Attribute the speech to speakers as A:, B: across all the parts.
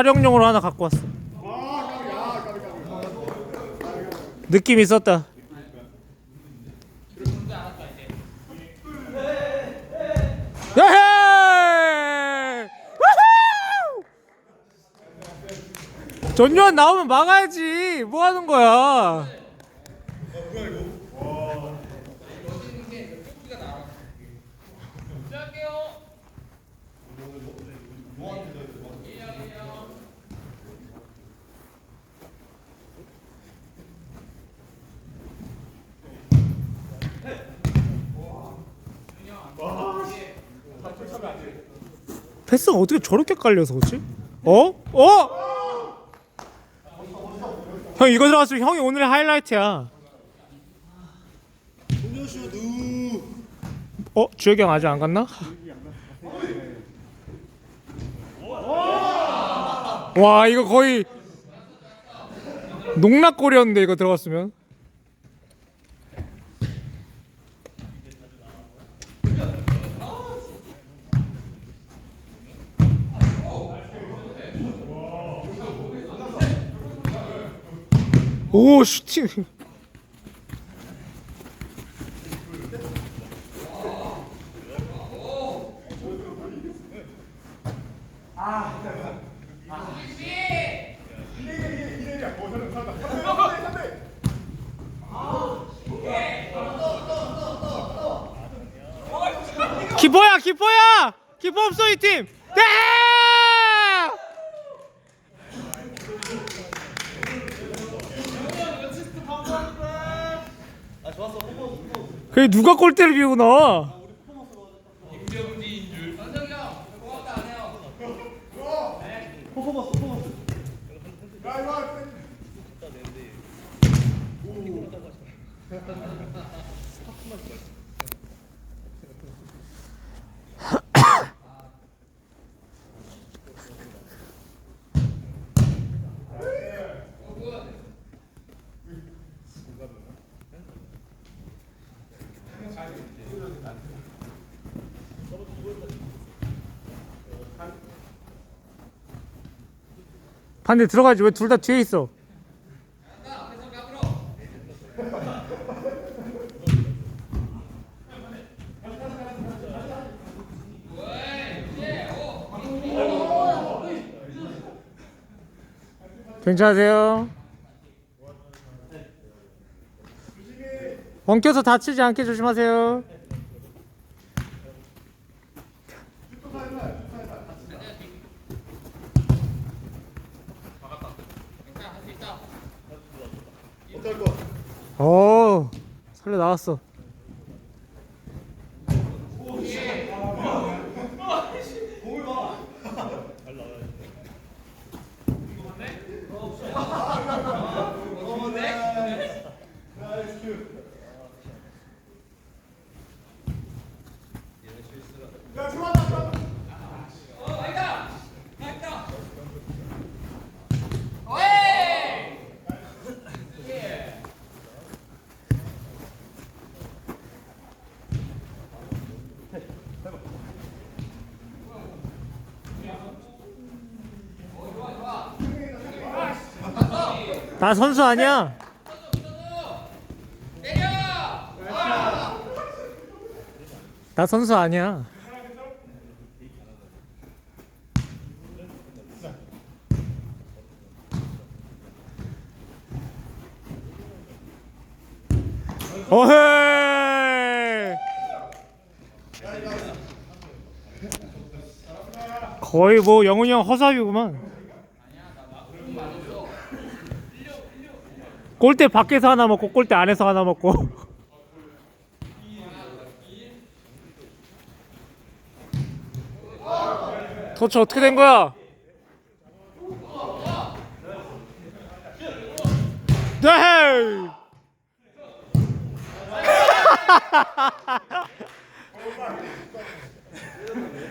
A: 촬영용으로 하나 갖고 왔어. 느낌 있었다. 전요한 나오면 막아야지. 뭐 하는 거야? 패스가 어떻게 저렇게 깔려서 그렇지? 어? 어? 형 이거 들어갔으면 형이 오늘의 하이라이트야. 어? 주혁이 형 아직 안 갔나? 와 이거 거의 농락골이었는데 이거 들어갔으면 오 슈팅. 기포야 기포야! 기포 없어 이팀! 네! 그게 누가 골대를 비우고 나와? 반대 들어가지 왜 둘 다 뒤에 있어? 괜찮으세요? 엉켜서 다치지 않게 조심하세요. Nossa, 나 선수 아니야. 나 선수 아니야. 어헤! 거의 뭐 영훈이 형 허사비구만. 골대 밖에서 하나 먹고 골대 안에서 하나 먹고 도대체 어떻게 된 거야? 네!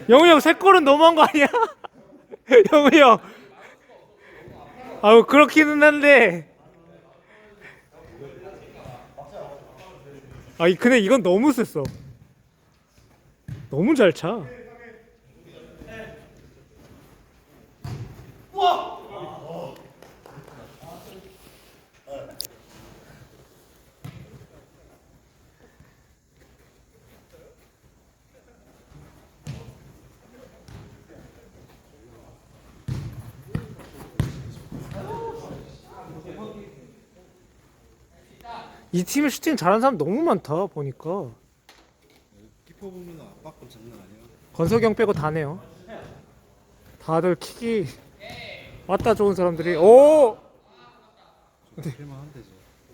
A: 영훈이 형세 골은 너무한 거 아니야? 영훈이 형 아우 그렇기는 한데 아이 근데 이건 너무 셌어. 너무 잘 차. 이 팀에 슈팅 잘하는 사람 너무 많다 보니까.
B: 키퍼 보면 압박감 장난 아니야.
A: 건석영 빼고 다네요. 다들 킥이 왔다 좋은 사람들이 오!
B: 한데 지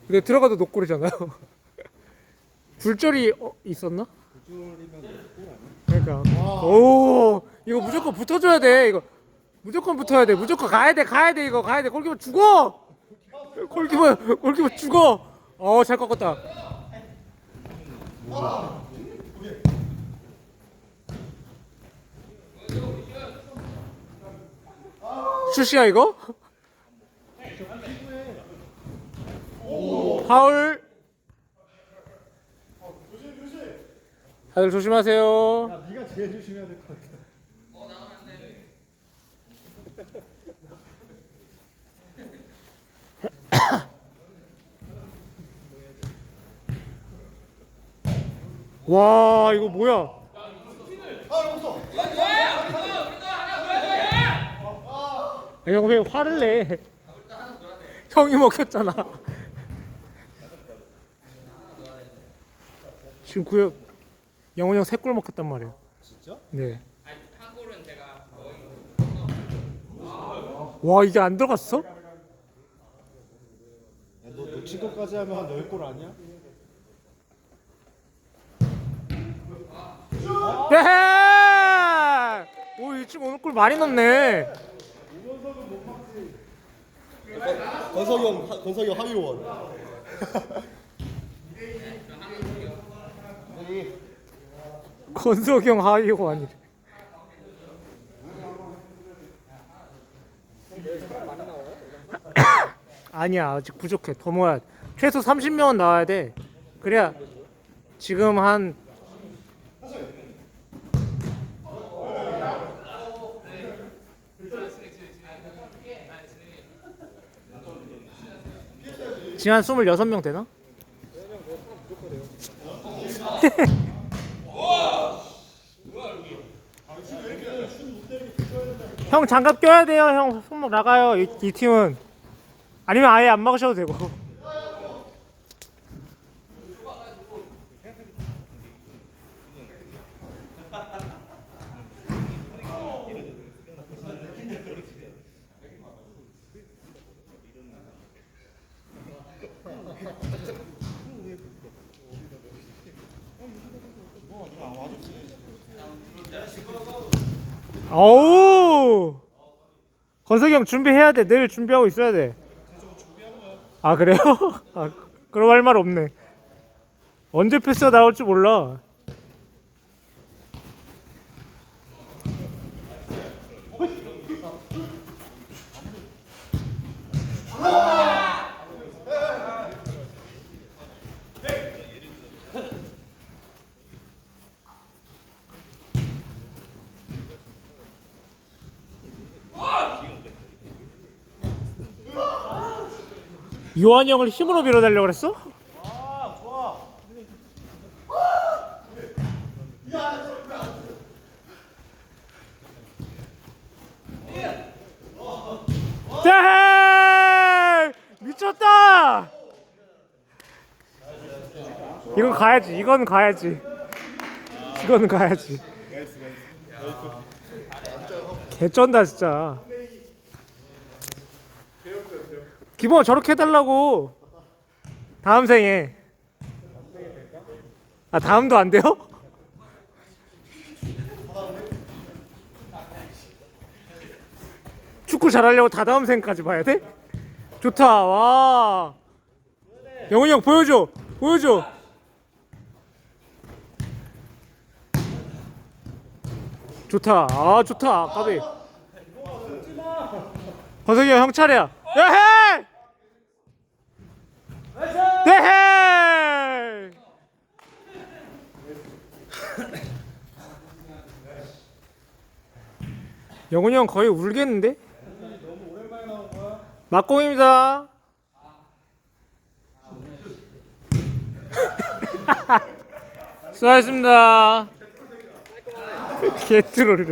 A: 근데 들어가도 노골이잖아요. 굴절이 어, 있었나?
B: 쫄이면 골 아니야?
A: 그러니까. 오! 이거 무조건 붙어줘야 돼 이거. 무조건 붙어야 돼 무조건 가야 돼 가야 돼 이거. 가야 돼. 골키퍼 죽어! 골키퍼 골키퍼 죽어 어 잘 꺾었다 슛이야 이거 파울 다들 조심하세요.
B: 네가 제일 조심해야 될 것 같아.
A: 와 이거 뭐야? 형왜 화를 내? 형이 먹혔잖아. 지금 구역 영훈 형세 골 먹혔단 말이에요.
B: 진짜?
A: 네. 와 이게 안 들어갔어?
B: 야, 너 놓친 것까지 하면 한 10골 아니야?
A: 네! 오 이 친구 오늘 골 많이 넣네.
B: 건석이 형, 건석이 형 하위원.
A: 권석영 하이고 아니래. 아니야 아직 부족해 더 모아야 돼. 최소 30명은 나와야 돼 그래야 지금 한 지금 한 26명 되나? 형 장갑 껴야 돼요. 형 손목 나가요. 이, 이 팀은 아니면 아예 안 막으셔도 되고. 어우 건석이 형 준비해야 돼. 늘 준비하고 있어야 돼. 아 그래요? 아, 그럼 할 말 없네. 언제 패스가 나올지 몰라. 요한 형을 힘으로 밀어달려고 그랬어? 네! 미쳤다! 이건 가야지. 이건 가야지. 이건 가야지. 개쩐다 진짜. 기본 저렇게 해달라고. 다음 생에. 아 다음도 안 돼요? 축구 잘하려고 다 다음 생까지 봐야 돼? 좋다 와. 영훈이 형 보여줘 보여줘. 좋다 아 좋다 까비. 권석이 형, 형 차례야. 야해! 영훈이 형 거의 울겠는데? 막공입니다. 수고하셨습니다. 개트롤이래.